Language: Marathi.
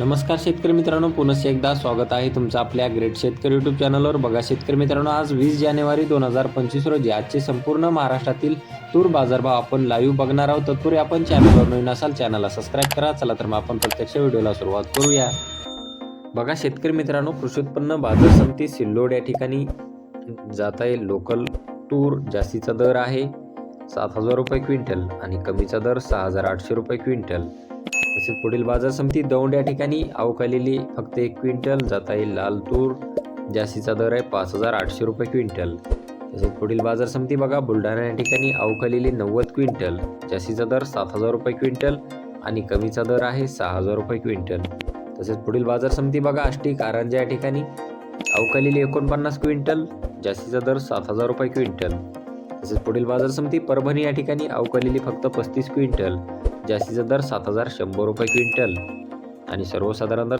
नमस्कार शेतकरी मित्रांनो पुनश्च एकदा स्वागत आहे तुमचं आपल्या ग्रेट शेतकरी यूट्यूब चॅनलवर बघा शेतकरी मित्रांनो आज वीस जानेवारी दोन हजार पंचवीस रोजी आजचे संपूर्ण महाराष्ट्रातील तूर बाजारभाव आपण लाईव्ह बघणार आहोत. तत्पूर्वी आपण चॅनलवर नवीन असाल चॅनलला सबस्क्राईब करा. चला तर मग आपण प्रत्यक्ष व्हिडिओला सुरुवात करूया. बघा शेतकरी मित्रांनो कृषी उत्पन्न बाजार समिती सिल्लोड या ठिकाणी जात आहे. लोकल तूर जास्तीचा दर आहे सात हजार रुपये क्विंटल आणि कमीचा दर सहा हजार आठशे रुपये क्विंटल. तसेच पुढील बाजार समिती दौंड या ठिकाणी अवकालेली फक्त एक क्विंटल जात आहे लाल तूर. जास्तीचा दर आहे पाच हजार आठशे रुपये क्विंटल. तसेच पुढील बाजार समिती बघा बुलढाणा या ठिकाणी अवकालेली नव्वद क्विंटल. जास्तीचा दर सात हजार रुपये क्विंटल आणि कमीचा दर आहे सहा हजार रुपये क्विंटल. तसेच पुढील बाजार समिती बघा आष्टी कारंजा या ठिकाणी अवकालेली एकोणपन्नास क्विंटल जास्तीचा दर सात हजार रुपये क्विंटल. तसेच पुढील बाजार समिती परभणी या ठिकाणी अवकालेली फक्त पस्तीस क्विंटल. जास्तीचा दर सात हजार शंभर रुपये क्विंटल. आणि सर्वसाधारण दर